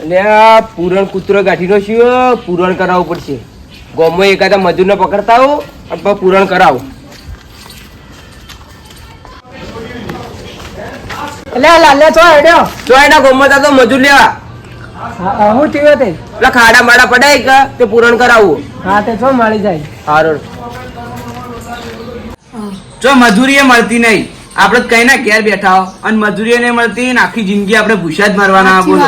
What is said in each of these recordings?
એટલે આ પૂરણ કૂતરો ગાંઠીનો શું પૂરણ કરાવવું પડશે. ગોમમાં એકાદા મજૂરને પકડતા આવું અથવા પૂરણ કરાવો. એટલે લાલે છો હેડ્યો તો એના ગોમમાં તો મજૂર લેવા હું થયો તે? એટલે ખાડા માડા પડાય કે તે પૂરણ કરાવવું હા તે છો મળી જાય. સારું જો મજૂરી મળતી નહીં. આપણે કઈ ના ઘેર બેઠા હો. અને મજૂરી મળતી આખી જિંદગી આપણે ભૂસા જ મારવાના બોલો.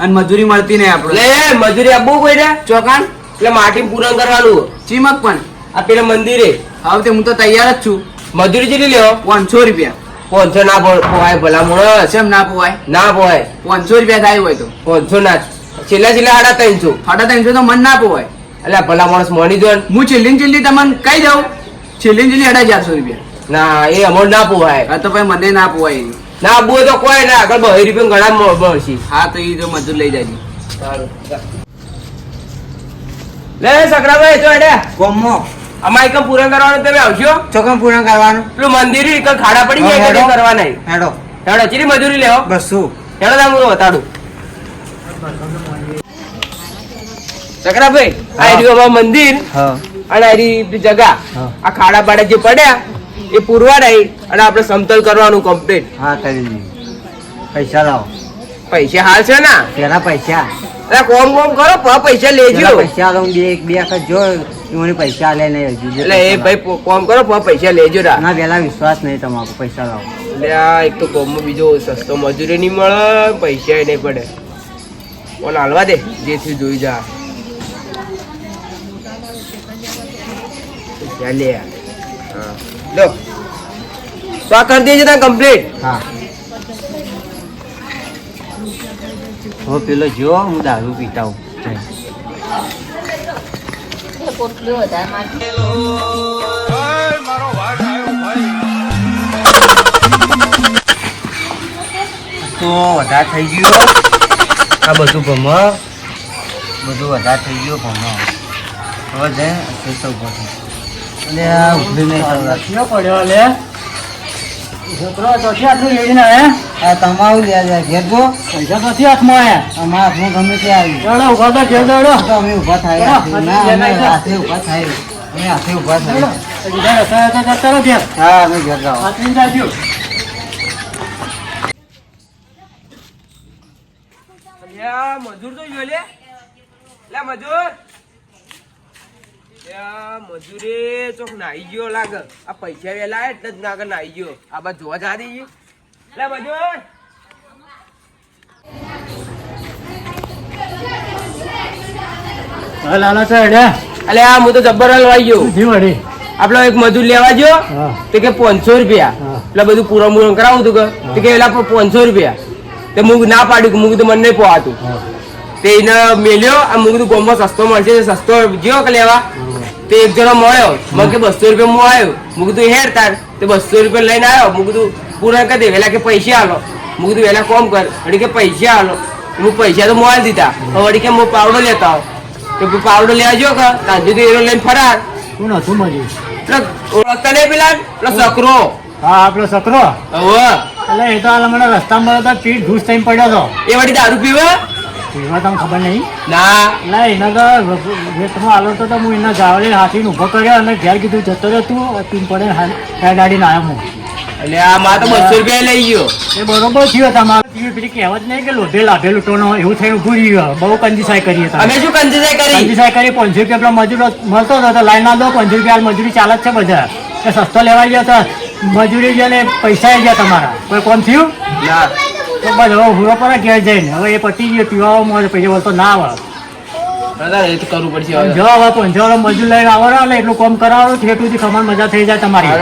અને મજૂરી મળતી નહીં આપણે એટલે મજૂરી આપવું કોઈ રે ચોકાણ એટલે માટી પૂરણ કરવાનું. ચીમક પણ. આ પેલા મંદિરે. હવે તે હું તો તૈયાર જ છું. મજૂરી જેટલી લેવો પાંચસો રૂપિયા. પાંચસો ના પોવાય ભલા માણસ. કેમ ના પોવાય? ના પોવાય. પાંચસો રૂપિયા થાય હોય તો. પાંચસો ના છેલ્લા છેલ્લા સાડા ત્રણસો. સાડા ત્રણસો તો મન ના પોવાય. એટલે ભલા માણસ મોની દો હું છેલ્લી છેલ્લી તમને કહી દઉં છેલ્લી છેલ્લી સાડા ચારસો રૂપિયા. ના એ અમાઉન્ટ ના પોવાય. તો ભાઈ મને ના પોવાય. ના બહુ તો કોઈ ના આગળ બહી રૂપિયા ઘણા મળશે હા તો એ તો મજૂર લઈ જાય લે સકરાભાઈ તો એડે કોમો અમારે એકમ પૂરણ કરવાનું તમે આવશો ચોકમ પૂર્ણ કરવાનું. પેલું મંદિર એક ખાડા પડી જાય હા, કરવાના હેડો. હેડો ચીરી મજૂરી લેવો. બસો. હેડો તમે હું બતાડું સકરાભાઈ આ મંદિર અને આ જગા. આ ખાડા પાડા જે પડ્યા એ પૂરવા રહી અને આપણે સમતલ કરવાનું કમ્પ્લીટ હા કરી દીધું પૈસા લાવો. પૈસા હાલ છે ને? પેલા પૈસા. અરે કોમ કોમ કરો પૈસા લેજો. પૈસા લઉં બે એક બે વખત જો મને પૈસા લે નહીં હજી એટલે એ ભાઈ કોમ કરો પૈસા લેજો રા. ના પેલા વિશ્વાસ નહીં તમારો પૈસા લાવો. એટલે આ એક તો કોમમાં બીજો સસ્તો મજૂરી નહીં મળે પૈસા નહીં પડે. કોણ હાલવા દે જેથી જોઈ જા. ચાલે લે. લો. તો આ કરી દેજો તમે કમ્પ્લીટ હા. હો પેલો જો હું દારૂ પીતા હું. તો વધારે થઈ ગયો આ બધું ભમ. બધું વધારે થઈ ગયું ભમ. હવે જાય તો ઊભો થઈ અને આ ઉભરી નહીં થવા ક્યાં પડ્યો લે? છોકરો ચોથી આટલું લઈને હે આ તમારું લે લે ઘેર જો. પૈસા ચોથી હાથમાં આયા અમારા હાથમાં ગમે તે આવી. ચાલો ઊભા તો ઘેર દોડો તો અમે ઊભા થાય. ના અમે હાથે હાથે ઊભા થાય. અમે હાથે ઊભા થાય. પછી ઘેર હતા હતા ઘેર. હા અમે ઘેર જાઓ. હાથની જાજો મજૂર તો જોઈ લે મજૂર. મજૂરે ચોક નાઈ ગયો લાગે. આ પૈસા વેલા એટલે જ નાગે નાઈ ગયો. આ બાદ જોવા જા દઈએ લે મજૂર લાલા તો અલે આ હું તો જબ્બર હલવાઈ ગયો. જી આપડે એક મજૂર લેવા ગયો. તે કે પાંચસો રૂપિયા. એટલે બધું પૂરણ પૂરણ કરાવું તું કે? કે એલા પાંચસો રૂપિયા. તે મું ના પાડ્યું કે તો મને નહીં પોવાતું તે એને મેલ્યો આ મું તો ગોમમાં સસ્તો મળશે. સસ્તો ગયો કે લેવા? તે એક જણો મળ્યો. મને કે બસો રૂપિયા હું આવ્યો. મું કીધું હેર તાર. તે બસો રૂપિયા લઈને આવ્યો. મું કીધું પૂરા કરી દે. વેલા કે પૈસા આલો. મું કીધું વેલા કોમ કર. વળી કે પૈસા આલો. હું પૈસા તો મોલ દીધા. વળી કે હું પાવડો લેતા આવો. તો પાવડો લેવા જો કે તાંજુ તો એરો લઈને ફરાર. નતું મળ્યું એટલે ઓળખતા નહીં પેલા પેલો સકરો. હા આપણો સકરો. હવે. એટલે એ તો હાલ મને રસ્તામાં પીઠ ઘૂસ થઈને પડ્યો હતો. એ વળી દારૂ પીવે? એમાં તમને ખબર નહીં? ના. ના એના તો વેતમાં આલો તો હું એના ગાવડે હાથીને ઊભો કર્યો અને ઘેર કીધું જતો રહ્યો તું પીન પડે ગાડી ગાડીને આવ્યો હું એટલે આ માં તો બસો રૂપિયા લઈ ગયો. એ બરોબર થયો તમારે પેલી પેલી કહેવત નહીં કે લોઢે લાભે ટોનો એવું થઈને ઊભું રહ્યું. બહુ કંજીસાઈ કરીએ તમે અમે શું કંજીસાઈ કરી? કંજીસાઈ કરી પાંચસો રૂપિયા પેલો મજૂરો મળતો હતો તો લાઈન ના દો પાંચસો રૂપિયા મજૂરી ચાલે છે બધા. એ સસ્તો લેવા ગયો તો મજૂરી ગયા ને પૈસા ગયા તમારા. કોઈ કોણ થયું? ના. બસ હવે હુરો પર ઘેર જઈને. હવે એ પતી ગયો પીવાઓ મળે પછી બોલતો ના આવે દાદા એ તો કરવું પડશે જો હવે મજૂર લઈને આવો ને. એટલું કામ કરાવો ઠેઠુંથી ખમણ મજા થઈ જાય તમારી.